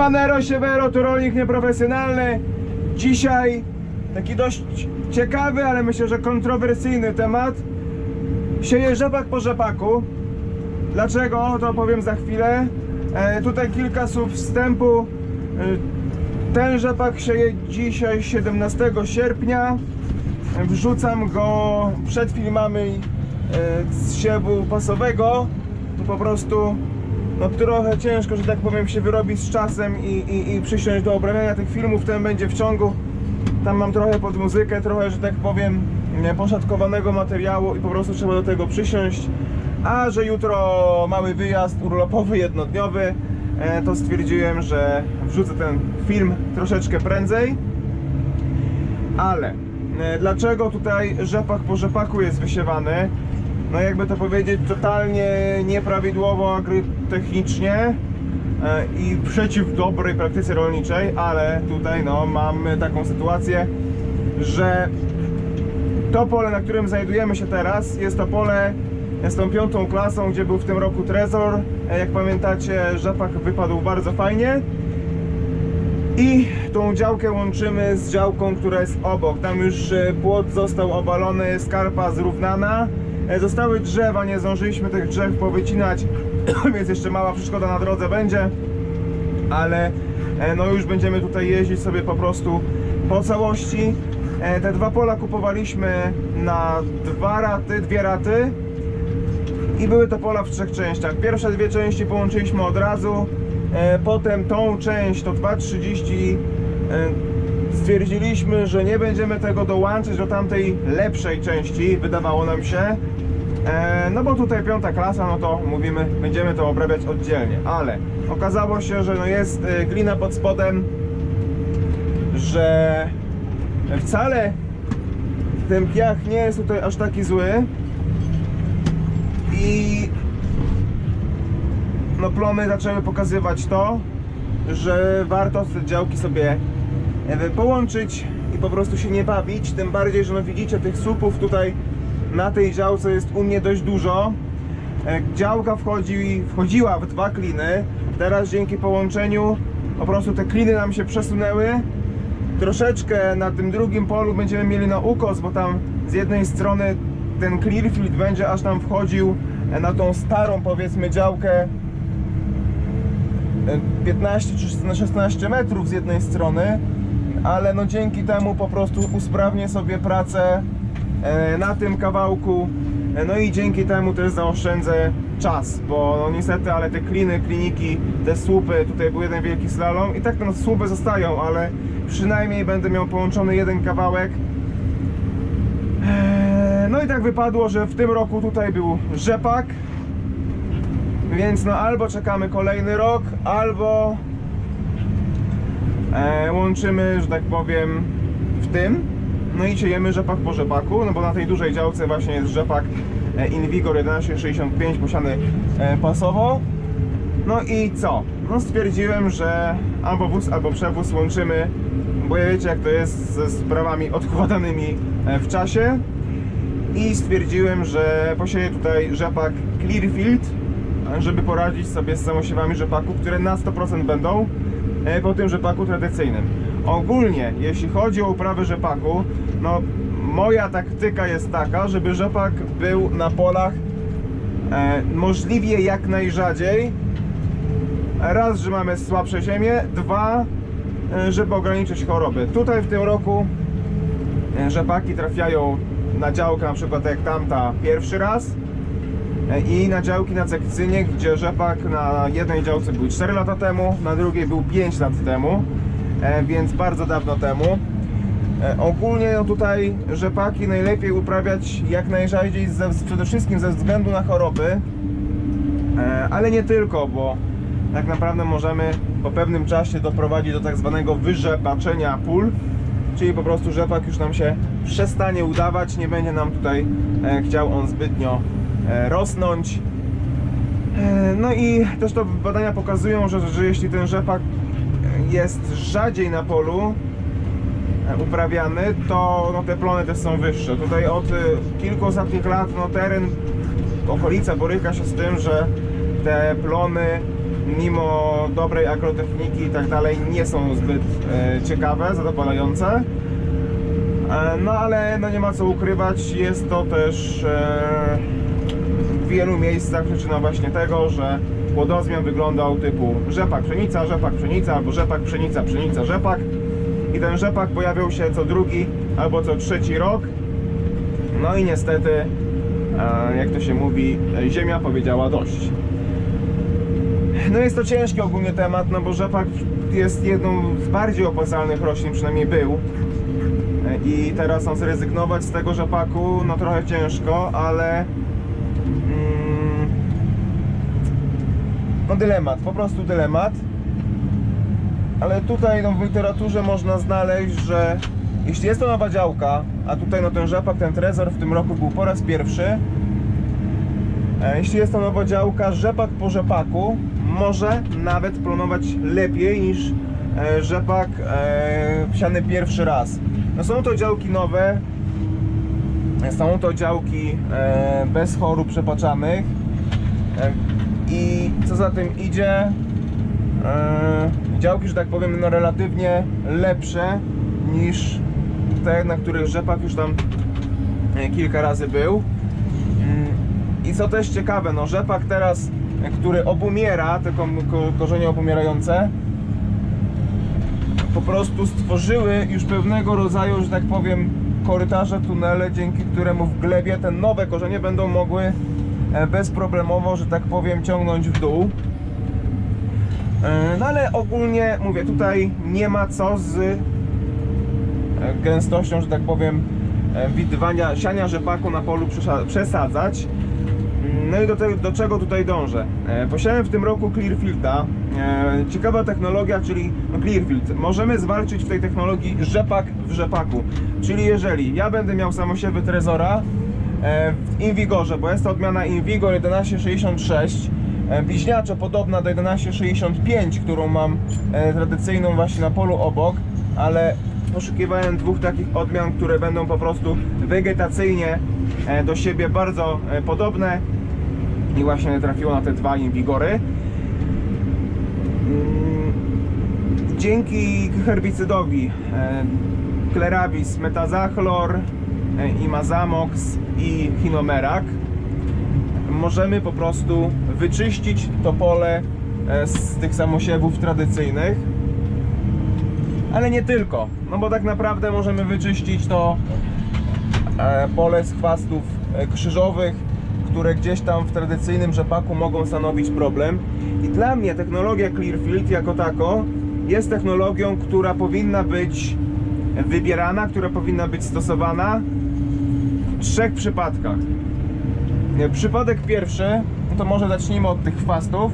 Siemanero, siemero, tu rolnik nieprofesjonalny. Dzisiaj taki dość ciekawy, ale myślę, że kontrowersyjny temat. Sieję rzepak po rzepaku. Dlaczego? To opowiem za chwilę. E, tutaj kilka słów wstępu. E, ten rzepak sieję dzisiaj 17 sierpnia. E, Wrzucam go przed filmami e, z siewu pasowego. Tu po prostu no trochę ciężko, że tak powiem, się wyrobić z czasem i, i, i przysiąść do obrabiania tych filmów. Ten będzie w ciągu. Tam mam trochę pod muzykę, trochę, że tak powiem, poszatkowanego materiału i po prostu trzeba do tego przysiąść. A że jutro mały wyjazd urlopowy, jednodniowy, e, to stwierdziłem, że wrzucę ten film troszeczkę prędzej. Ale e, dlaczego tutaj rzepak po rzepaku jest wysiewany? No jakby to powiedzieć, totalnie nieprawidłowo agrytechnicznie e, i przeciw dobrej praktyce rolniczej, ale tutaj no mamy taką sytuację, że to pole, na którym znajdujemy się teraz, jest to pole z tą piątą klasą, gdzie był w tym roku Trezor. E, Jak pamiętacie, rzepak wypadł bardzo fajnie. I tą działkę łączymy z działką, która jest obok. Tam już e, płot został obalony, skarpa zrównana. E, Zostały drzewa, nie zdążyliśmy tych drzew powycinać, więc jeszcze mała przeszkoda na drodze będzie. Ale e, no już będziemy tutaj jeździć sobie po prostu po całości. Te dwa pola kupowaliśmy na dwa raty, dwie raty. I były to pola w trzech częściach. Pierwsze dwie części połączyliśmy od razu. E, potem tą część, to 2.30 e, stwierdziliśmy, że nie będziemy tego dołączyć do tamtej lepszej części, wydawało nam się. E, no bo tutaj piąta klasa, no to mówimy, będziemy to obrabiać oddzielnie. Ale okazało się, że no jest glina pod spodem, że wcale ten piach nie jest tutaj aż taki zły. I no plony zaczęły pokazywać to, że warto te działki sobie e, połączyć i po prostu się nie bawić, tym bardziej, że no widzicie tych słupów tutaj na tej działce jest u mnie dość dużo. E, Działka wchodzi, wchodziła w dwa kliny, teraz dzięki połączeniu po prostu te kliny nam się przesunęły. Troszeczkę na tym drugim polu będziemy mieli na ukos, bo tam z jednej strony ten clearfield będzie aż tam wchodził na tą starą powiedzmy działkę 15 czy 16 metrów z jednej strony, ale no dzięki temu po prostu usprawnię sobie pracę e, na tym kawałku, e, no i dzięki temu też zaoszczędzę czas, bo no niestety, ale te kliny, kliniki, te słupy, tutaj był jeden wielki slalom i tak te słupy zostają, ale przynajmniej będę miał połączony jeden kawałek Eee, No i tak wypadło, że w tym roku tutaj był rzepak. Więc no albo czekamy kolejny rok, albo e, łączymy, że tak powiem, w tym. No i siejemy rzepak po rzepaku, no bo na tej dużej działce właśnie jest rzepak e, Invigor 1165 posiany e, pasowo. No i co? No stwierdziłem, że albo wóz, albo przewóz łączymy, bo ja wiecie jak to jest ze sprawami odkładanymi e, w czasie. I stwierdziłem, że posieję tutaj rzepak Clearfield, żeby poradzić sobie z samosiewami rzepaku, które na 100% będą e, po tym rzepaku tradycyjnym. Ogólnie, jeśli chodzi o uprawę rzepaku, no moja taktyka jest taka, żeby rzepak był na polach e, możliwie jak najrzadziej, Raz, że mamy słabsze ziemię, dwa, e, żeby ograniczyć choroby. Tutaj w tym roku e, rzepaki trafiają na działkę, na przykład jak tamta pierwszy raz i na działki na sekcyjnie, gdzie rzepak na jednej działce był 4 lata temu, na drugiej był 5 lat temu, e, więc bardzo dawno temu. E, Ogólnie no tutaj rzepaki najlepiej uprawiać jak najrzadziej, ze, przede wszystkim ze względu na choroby, E, ale nie tylko, bo tak naprawdę możemy po pewnym czasie doprowadzić do tak zwanego wyrzepaczenia pól, czyli po prostu rzepak już nam się przestanie udawać, nie będzie nam tutaj chciał on zbytnio rosnąć. E, no i też to badania pokazują, że, że jeśli ten rzepak e, jest rzadziej na polu e, uprawiany, to no, te plony też są wyższe. Tutaj od e, kilku ostatnich lat no, teren, okolica boryka się z tym, że te plony mimo dobrej agrotechniki i tak dalej, nie są zbyt e, ciekawe, zadowalające. E, No ale no nie ma co ukrywać, jest to też e, wielu miejscach przyczyna właśnie tego, że płodozmian wyglądał typu rzepak pszenica, rzepak pszenica albo rzepak pszenica, pszenica rzepak i ten rzepak pojawiał się co drugi albo co trzeci rok. No i niestety, e, jak to się mówi, ziemia powiedziała dość. No jest to ciężki ogólnie temat, no bo rzepak jest jedną z bardziej opłacalnych roślin, przynajmniej był. E, I teraz on zrezygnować z tego rzepaku, no trochę ciężko, ale no dylemat, po prostu dylemat. Ale tutaj no, w literaturze można znaleźć, że jeśli jest to nowa działka, a tutaj no ten rzepak, ten trezor w tym roku był po raz pierwszy, e, jeśli jest to nowa działka, rzepak po rzepaku może nawet planować lepiej niż e, rzepak e, pierwszy raz. No są to działki nowe, są to działki e, bez chorób przepaczanych e, i co za tym idzie, e, działki, że tak powiem, no relatywnie lepsze niż te, na których rzepak już tam kilka razy był. Mm, I co też ciekawe, no rzepak teraz, który obumiera, te ko- ko- korzenie obumierające, po prostu stworzyły już pewnego rodzaju, że tak powiem, korytarze, tunele, dzięki któremu w glebie te nowe korzenie będą mogły e, bezproblemowo, że tak powiem, ciągnąć w dół. E, No ale ogólnie mówię, tutaj nie ma co z e, gęstością, że tak powiem, widywania, siania rzepaku na polu przesa- przesadzać. No i do, te, do czego tutaj dążę? E, Posiadałem w tym roku Clearfielda. E, ciekawa technologia, czyli no Clearfield. Możemy zwalczyć w tej technologii rzepak w rzepaku. Czyli jeżeli ja będę miał samosiewy Trezora e, w Invigorze, bo jest to odmiana Invigor 1166, e, podobna do 1165, którą mam e, tradycyjną właśnie na polu obok, ale poszukiwałem dwóch takich odmian, które będą po prostu wegetacyjnie e, do siebie bardzo e, podobne i właśnie trafiło na te dwa Invigory. Mm, Dzięki herbicydowi e, Cleravis metazachlor, e, imazamox i hinomerak możemy po prostu wyczyścić to pole e, z tych samosiewów tradycyjnych ale nie tylko, no bo tak naprawdę możemy wyczyścić to pole z chwastów krzyżowych, które gdzieś tam w tradycyjnym rzepaku mogą stanowić problem. I dla mnie technologia Clearfield jako tako jest technologią, która powinna być wybierana, która powinna być stosowana w trzech przypadkach. Przypadek pierwszy, to może zacznijmy od tych chwastów,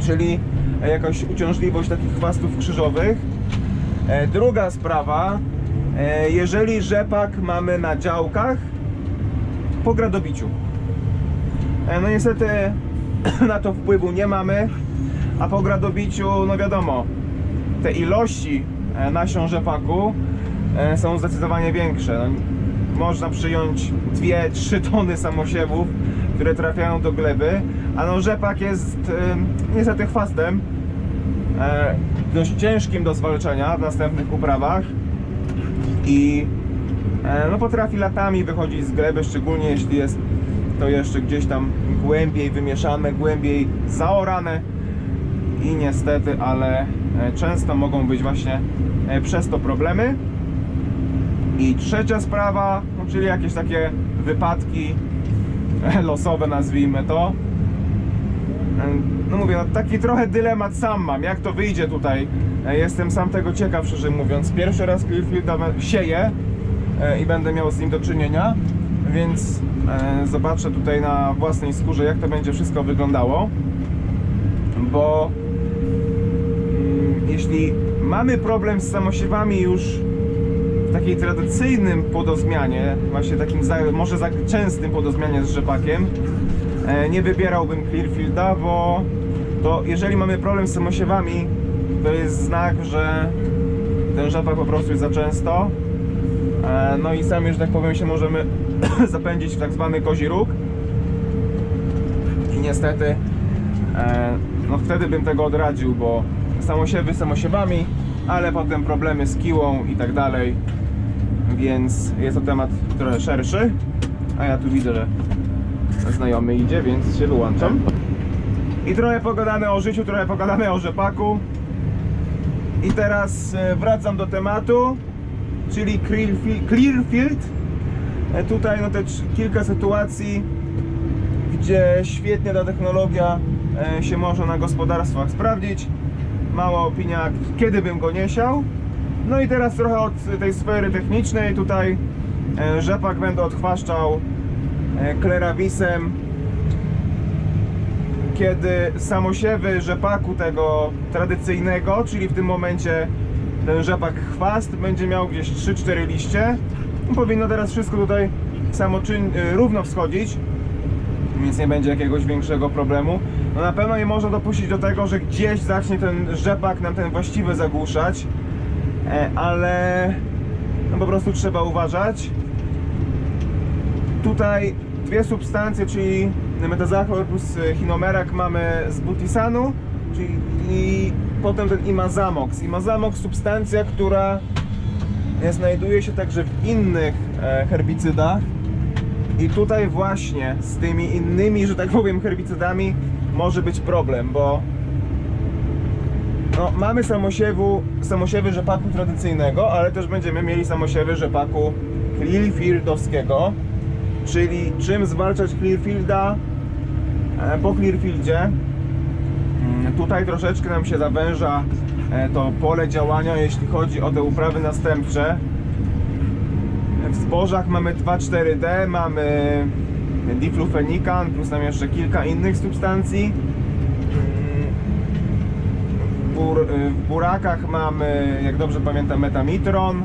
czyli jakaś uciążliwość takich chwastów krzyżowych. E, Druga sprawa, e, jeżeli rzepak mamy na działkach po gradobiciu. E, No niestety na to wpływu nie mamy, a po gradobiciu, no wiadomo, te ilości e, nasion rzepaku e, są zdecydowanie większe. No, Można przyjąć 2-3 tony samosiewów, które trafiają do gleby, a no rzepak jest niestety chwastem dość ciężkim do zwalczenia w następnych uprawach i no potrafi latami wychodzić z gleby, szczególnie jeśli jest to jeszcze gdzieś tam głębiej wymieszane, głębiej zaorane i niestety, ale e, często mogą być właśnie e, przez to problemy. I trzecia sprawa, no, czyli jakieś takie wypadki e, losowe nazwijmy to. No mówię, no taki trochę dylemat sam mam, jak to wyjdzie tutaj. E, Jestem sam tego ciekaw, szczerze mówiąc. Pierwszy raz Clearfielda sieję e, i będę miał z nim do czynienia, więc e, zobaczę tutaj na własnej skórze, jak to będzie wszystko wyglądało. Bo mm, jeśli mamy problem z samosiewami już w takiej tradycyjnym płodozmianie, właśnie takim za, może za częstym płodozmianie z rzepakiem, e, nie wybierałbym Clearfielda, bo to jeżeli mamy problem z samosiewami, to jest znak, że ten rzepak po prostu jest za często. E, No i sami, że tak powiem, się możemy zapędzić w tak zwany kozi róg. I niestety e, no wtedy bym tego odradził, bo samosiewy samosiewami, ale potem problemy z kiłą i tak dalej, więc jest to temat trochę szerszy, a ja tu widzę, że znajomy idzie, więc się wyłączam. I trochę pogadamy o życiu, trochę pogadamy o rzepaku. I teraz e, wracam do tematu, czyli Clearfi- Clearfield. E, Tutaj no te kilka sytuacji, gdzie świetnie ta technologia e, się może na gospodarstwach sprawdzić. Mała opinia, kiedy bym go nie siał. No i teraz trochę od tej sfery technicznej. Tutaj e, rzepak będę odchwaszczał klerawisem kiedy samosiewy rzepaku tego tradycyjnego, czyli w tym momencie ten rzepak chwast będzie miał gdzieś 3-4 liście, no powinno teraz wszystko tutaj samoczyn, y, równo wschodzić, więc nie będzie jakiegoś większego problemu. No na pewno nie można dopuścić do tego, że gdzieś zacznie ten rzepak nam ten właściwy zagłuszać, e, ale no po prostu trzeba uważać. Tutaj dwie substancje, czyli metazachor plus hinomerak mamy z butisanu, czyli potem ten imazamox. Imazamox substancja, która znajduje się także w innych e, herbicydach. I tutaj właśnie z tymi innymi, że tak powiem, herbicydami może być problem, bo no, mamy samosiewu, samosiewy rzepaku tradycyjnego, ale też będziemy mieli samosiewy rzepaku Clearfieldowskiego. Czyli czym zwalczać Clearfielda e, po Clearfieldzie. Tutaj troszeczkę nam się zawęża e, to pole działania, jeśli chodzi o te uprawy następcze. W zbożach mamy 2,4-D, mamy diflufenikan, plus tam jeszcze kilka innych substancji. Mm, W, bur, w burakach mamy, jak dobrze pamiętam, metamitron,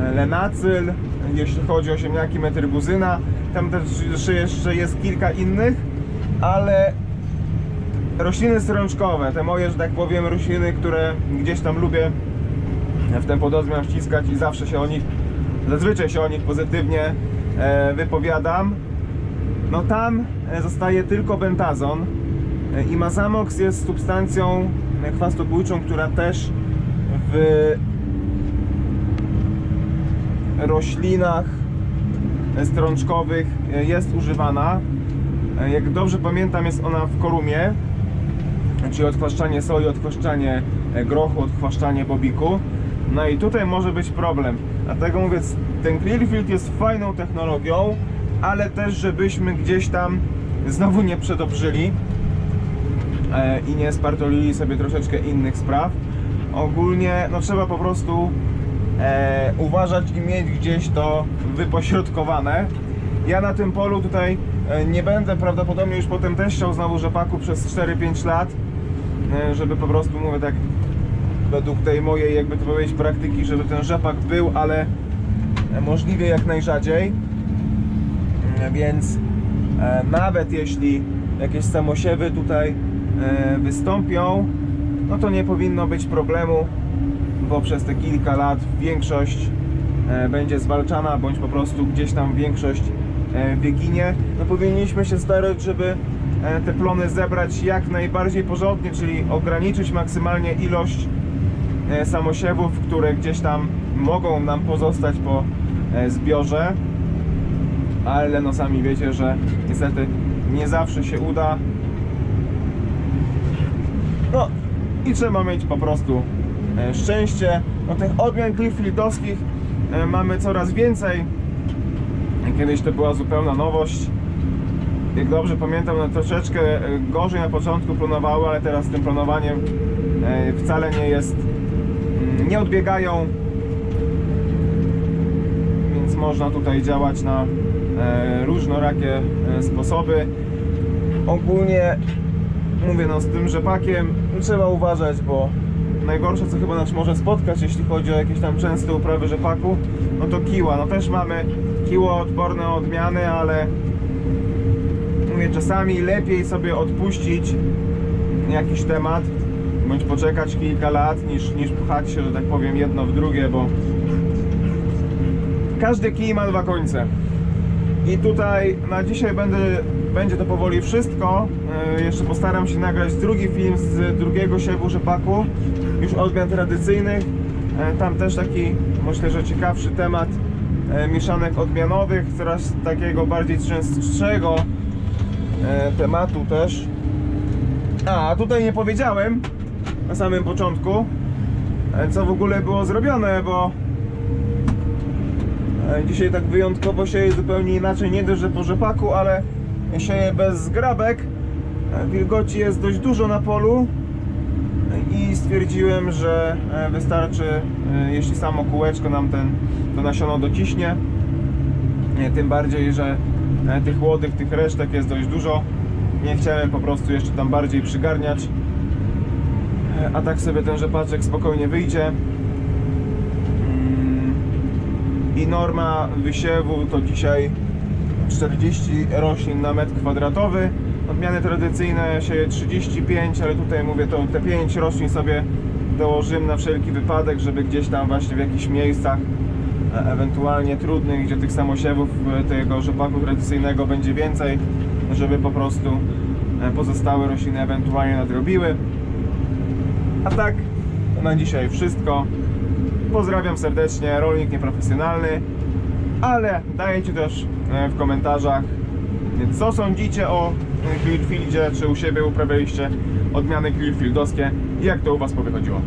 e, lenacyl, jeśli chodzi o ziemniaki metrybuzyna. Tam też jeszcze jest kilka innych, ale rośliny strączkowe, te moje, że tak powiem, rośliny, które gdzieś tam lubię w ten podozmian wciskać i zawsze się o nich, zazwyczaj się o nich pozytywnie e, wypowiadam. No tam e, zostaje tylko bentazon. E, I mazamox jest substancją chwastobójczą, która też w roślinach strączkowych jest używana. Jak dobrze pamiętam, jest ona w korumie, czyli odchwaszczanie soi, odchwaszczanie e, grochu, odchwaszczanie bobiku. No i tutaj może być problem. Dlatego mówię, ten Clearfield jest fajną technologią, ale też żebyśmy gdzieś tam znowu nie przedobrzyli e, i nie spartolili sobie troszeczkę innych spraw. Ogólnie no trzeba po prostu e, uważać i mieć gdzieś to wypośrodkowane. Ja na tym polu tutaj e, nie będę prawdopodobnie już potem też chciał znowu rzepaku przez 4-5 lat, żeby po prostu mówię tak według tej mojej jakby to powiedzieć praktyki, żeby ten rzepak był, ale e, możliwie jak najrzadziej. E, Więc e, nawet jeśli jakieś samosiewy tutaj e, wystąpią, no to nie powinno być problemu, bo przez te kilka lat większość e, będzie zwalczana, bądź po prostu gdzieś tam większość e, wyginie. No powinniśmy się starać, żeby e, te plony zebrać jak najbardziej porządnie, czyli ograniczyć maksymalnie ilość e, samosiewów, które gdzieś tam mogą nam pozostać po zbiorze ale no sami wiecie, że niestety nie zawsze się uda. No i trzeba mieć po prostu szczęście. No tych odmian Clearfieldowskich e, mamy coraz więcej. Kiedyś to była zupełna nowość. Jak dobrze pamiętam, no troszeczkę e, gorzej na początku plonowały, ale teraz z tym plonowaniem e, wcale nie jest, mm, nie odbiegają więc można tutaj działać na e, różnorakie sposoby. Ogólnie mówię no z tym rzepakiem trzeba uważać, bo najgorsze co chyba nas może spotkać, jeśli chodzi o jakieś tam częste uprawy rzepaku, no to kiła. No też mamy kiło odporne odmiany, ale mówię czasami lepiej sobie odpuścić jakiś temat bądź poczekać kilka lat niż, niż pchać się, że tak powiem, jedno w drugie, bo każdy kij ma dwa końce. I tutaj na dzisiaj będę będzie to powoli wszystko. E, Jeszcze postaram się nagrać drugi film z drugiego siewu rzepaku, już odmian tradycyjnych. E, Tam też taki, myślę, że ciekawszy temat mieszanek odmianowych, coraz takiego bardziej częstszego e, tematu też. A, tutaj nie powiedziałem na samym początku, e, co w ogóle było zrobione, bo e, dzisiaj tak wyjątkowo sieję zupełnie inaczej, nie dość, że po rzepaku, ale sieję bez zgrabek. E, Wilgoci jest dość dużo na polu e, stwierdziłem, że e, wystarczy, e, jeśli samo kółeczko nam ten, to nasiono dociśnie. E, Tym bardziej, że tych młodych, tych resztek jest dość dużo. Nie chciałem po prostu jeszcze tam bardziej przygarniać. A tak sobie ten rzepaczek spokojnie wyjdzie. Mm, I norma wysiewu to dzisiaj 40 roślin na metr kwadratowy. Odmiany tradycyjne sieje 35, ale tutaj mówię to te 5 roślin sobie dołożymy na wszelki wypadek, żeby gdzieś tam właśnie w jakichś miejscach e, ewentualnie trudnych, gdzie tych samosiewów e, tego rzepaku tradycyjnego będzie więcej, żeby po prostu e, pozostałe rośliny ewentualnie nadrobiły. A tak, to na dzisiaj wszystko. Pozdrawiam serdecznie, rolnik nieprofesjonalny, ale dajcie też w komentarzach, co sądzicie o Clearfieldzie, czy u siebie uprawialiście odmiany Clearfieldowskie i jak to u Was powychodziło.